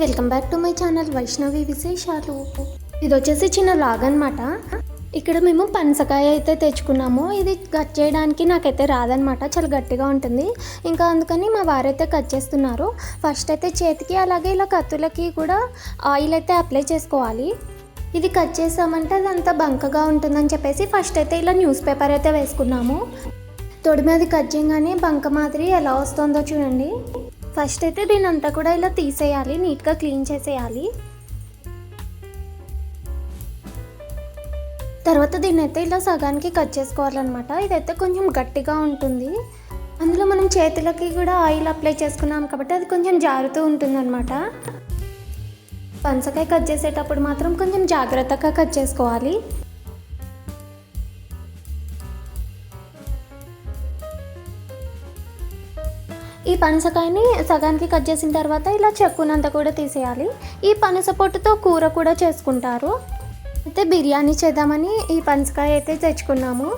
Welcome back to my channel Vaishnavi విశేషాలు. ఇది వచ్చేసి చిన్న లాగ్ అనమాట ఇక్కడ మేము పనసకాయ అయితే తెచ్చుకున్నాము. ఇది కట్ చేయడానికి నాకైతే రాదనమాట చాలా గట్టిగా ఉంటుంది. ఇంకా అందుకని మా వారైతే కట్ చేస్తున్నారు. ఫస్ట్ అయితే చేతికి అలాగే ఇలా కత్తులకి కూడా ఆయిల్ అయితే అప్లై చేసుకోవాలి. ఇది కట్ చేసామంటే అదంతా బంకగా ఉంటుందని చెప్పేసి ఫస్ట్ అయితే ఇలా న్యూస్ పేపర్ అయితే వేసుకున్నాము. తొడి మీద కట్ చేయగానే బంక మాదిరి ఎలా వస్తుందో చూడండి. ఫస్ట్ అయితే దీని అంతా కూడా ఇలా తీసేయాలి నీట్గా క్లీన్ చేసేయాలి. తర్వాత దీన్ని అయితే ఇలా సగానికి కట్ చేసుకోవాలన్నమాట. ఇదైతే కొంచెం గట్టిగా ఉంటుంది. అందులో మనం చేతులకి కూడా ఆయిల్ అప్లై చేసుకున్నాం కాబట్టి అది కొంచెం జారుతూ ఉంటుందన్నమాట. పనసకాయ కట్ చేసేటప్పుడు మాత్రం కొంచెం జాగ్రత్తగా కట్ చేసుకోవాలి. ఈ పనసకాయని సగానికి కట్ చేసిన తర్వాత ఇలా చెక్కునంత కూడా తీసేయాలి. ఈ పనస పొట్టుతో కూర కూడా చేసుకుంటారు. అయితే బిర్యానీ చేద్దామని ఈ పనసకాయ అయితే తెచ్చుకున్నాము.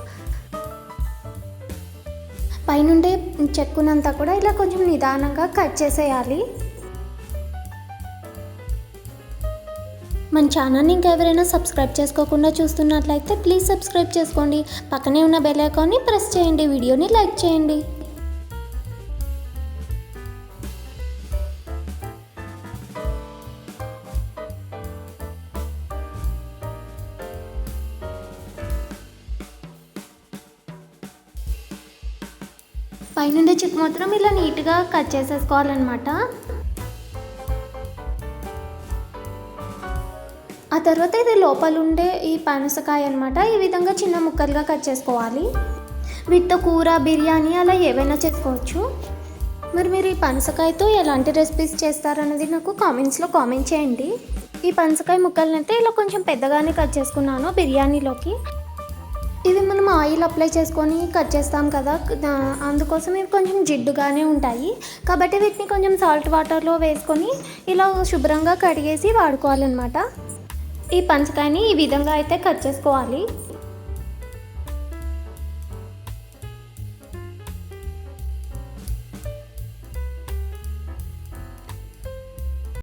పైనుండే చెక్కునంతా కూడా ఇలా కొంచెం నిదానంగా కట్ చేసేయాలి. మన ఛానల్ని ఇంకెవరైనా సబ్స్క్రైబ్ చేసుకోకుండా చూస్తున్నట్లయితే ప్లీజ్ సబ్స్క్రైబ్ చేసుకోండి. పక్కనే ఉన్న బెల్ ఐకాన్ని ప్రెస్ చేయండి. వీడియోని లైక్ చేయండి. పైనుండే చిక్కు మాత్రం ఇలా నీట్గా కట్ చేసేసుకోవాలన్నమాట. ఆ తర్వాత ఇది లోపల ఉండే ఈ పనసకాయ అనమాట ఈ విధంగా చిన్న ముక్కలుగా కట్ చేసుకోవాలి. వీటితో కూర బిర్యానీ అలా ఏవైనా చేసుకోవచ్చు. మరి మీరు ఈ పనసకాయతో ఎలాంటి రెసిపీస్ చేస్తారనేది నాకు కామెంట్స్లో కామెంట్ చేయండి. ఈ పనసకాయ ముక్కలనైతే అయితే ఇలా కొంచెం పెద్దగానే కట్ చేసుకున్నాను బిర్యానీలోకి. ఇవి మనం ఆయిల్ అప్లై చేసుకొని కట్ చేస్తాం కదా. అందుకోసం ఇవి కొంచెం జిడ్డుగానే ఉంటాయి. కాబట్టి వీటిని కొంచెం సాల్ట్ వాటర్లో వేసుకొని ఇలా శుభ్రంగా కడిగేసి వాడుకోవాలన్నమాట. ఈ పంచకాయని ఈ విధంగా అయితే కట్ చేసుకోవాలి.